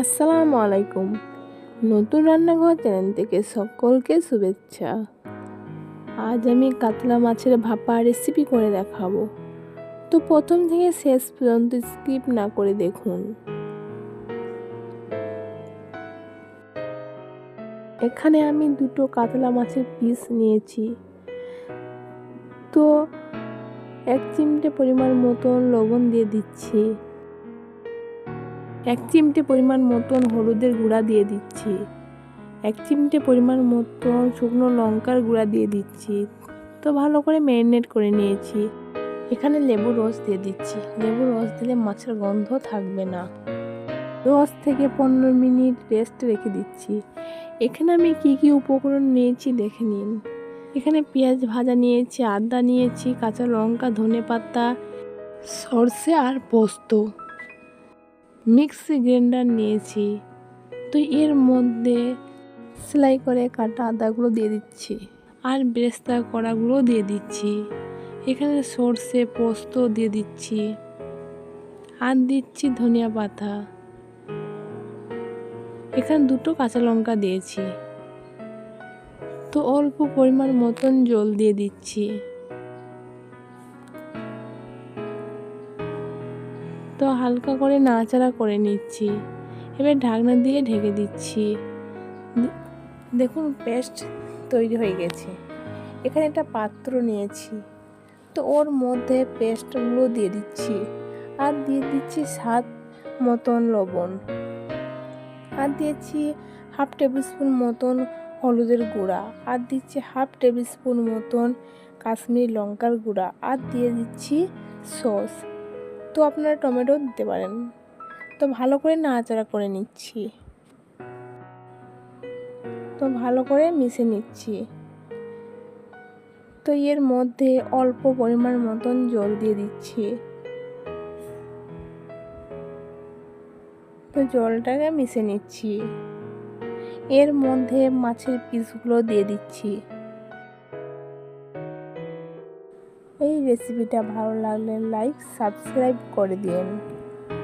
আসসালামু আলাইকুম। নতুন রান্নাঘর চ্যানেল থেকে সকলকে শুভেচ্ছা। আজ আমি কাতলা মাছের ভাপা রেসিপি করে দেখাবো। তো প্রথম থেকে শেষ পর্যন্ত স্কিপ না করে দেখুন। এখানে আমি দুটো কাতলা মাছের পিস নিয়েছি। তো এক চিমটে পরিমাণ মতন লবণ দিয়ে দিচ্ছি। এক চিমটে পরিমাণ মতন হলুদের গুঁড়া দিয়ে দিচ্ছি। এক চিমটে পরিমাণ মতন শুকনো লঙ্কার গুঁড়া দিয়ে দিচ্ছি। তো ভালো করে ম্যারিনেট করে নিয়েছি। এখানে লেবু রস দিয়ে দিচ্ছি। লেবু রস দিলে মাছের গন্ধ থাকবে না। দশ থেকে পনেরো মিনিট রেস্ট রেখে দিচ্ছি। এখানে আমি কি কি উপকরণ নিয়েছি দেখে নিন। এখানে পেঁয়াজ ভাজা নিয়েছি, আদা নিয়েছি, কাঁচা লঙ্কা, ধনে পাতা, সর্ষে আর পোস্ত। মিক্সি গ্রাইন্ডার নিয়েছি। তো এর মধ্যে সেলাই করে কাটা আদাগুলো দিয়ে দিচ্ছি আর বেরেস্তা করাগুলো দিয়ে দিচ্ছি। এখানে সর্ষে, পোস্ত দিয়ে দিচ্ছি। আর দিচ্ছি ধনিয়া পাতা। এখানে দুটো কাঁচা লঙ্কা দিয়েছি। তো অল্প পরিমাণ মতন জল দিয়ে দিচ্ছি। তো হালকা করে নাড়াচাড়া করে নিচ্ছি। এবার ঢাকনা দিয়ে ঢেকে দিচ্ছি। দেখুন পেস্ট তৈরি হয়ে গেছে। এখানে একটা পাত্র নিয়েছি। তো ওর মধ্যে পেস্টগুলো দিয়ে দিচ্ছি। আর দিয়ে দিচ্ছি স্বাদ মতন লবণ। আর দিয়েছি হাফ টেবিল স্পুন মতন হলুদের গুঁড়া। আর দিচ্ছি হাফ টেবিল স্পুন মতন কাশ্মীরি লঙ্কার গুঁড়া। আর দিয়ে দিচ্ছি সস। তো আপনারা টমেটো দিতে পারেন। তো ভালো করে নাড়াচাড়া করে নিচ্ছি। তো ভালো করে মিশে নিচ্ছি। তো এর মধ্যে অল্প পরিমাণ মতন জল দিয়ে দিচ্ছি। তো জলটাকে মিশে নিচ্ছি। এর মধ্যে মাছের পিসগুলো দিয়ে দিচ্ছি। এই রেসিপিটা ভালো লাগলে লাইক সাবস্ক্রাইব করে দিন।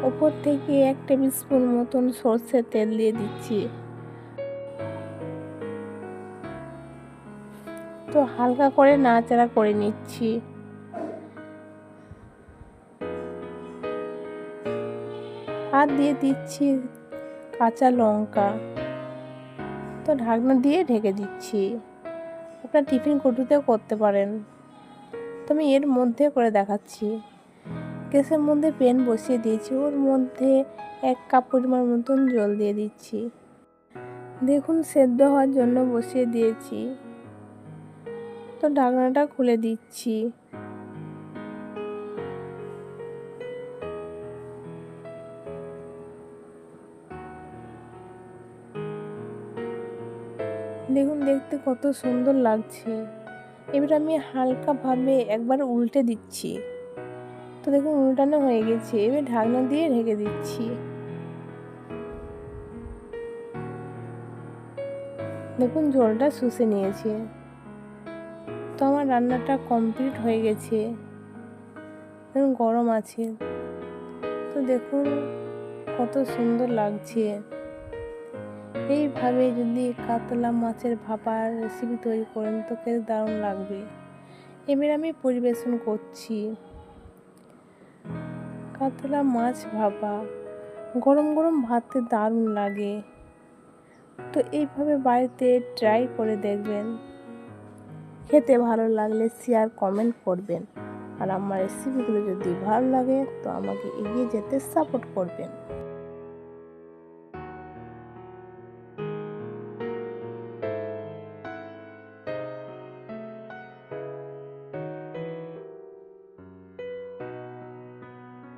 ওপর থেকে এক টেবিল স্পুন মতন সর্ষের তেল দিয়ে দিচ্ছি। তো হালকা করে নাড়াচাড়া করে নিচ্ছি। আর দিয়ে দিচ্ছি কাঁচা লঙ্কা। তো ঢাকনা দিয়ে ঢেকে দিচ্ছি। আপনার টিফিন কটুতেও করতে পারেন। তো আমি এর মধ্যে করে দেখাচ্ছি। গ্যাসের মধ্যে প্যান বসিয়ে দিয়েছি। ওর মধ্যে এক কাপ পরিমাণ মতন জল দিয়ে দিচ্ছি। দেখুন, সেদ্ধ হওয়ার জন্য বসিয়ে দিয়েছি। তো ঢাকনাটা খুলে দিচ্ছি। দেখুন, দেখতে কত সুন্দর লাগছে। এবার আমি হালকাভাবে একবার উল্টে দিচ্ছি। তো দেখুন, উল্টানো হয়ে গেছে। এবার ঢাকনা দিয়ে ঢেকে দিচ্ছি। দেখুন, জলটা শুষে নিয়েছে। তো আমার রান্নাটা কমপ্লিট হয়ে গেছে। গরম আছে। তো দেখুন, কত সুন্দর লাগছে। এইভাবে যদি কাতলা মাছের ভাপার রেসিপি তৈরি করেন, তো খেতে দারুণ লাগবে। এবার আমি পরিবেশন করছি। কাতলা মাছ ভাপা। গরম গরম ভাতে দারুণ লাগে। তো এইভাবে বাড়িতে ট্রাই করে দেখবেন। খেতে ভালো লাগলে শেয়ার কমেন্ট করবেন। আর আমার রেসিপিগুলো যদি ভালো লাগে, তো আমাকে এগিয়ে যেতে সাপোর্ট করবেন।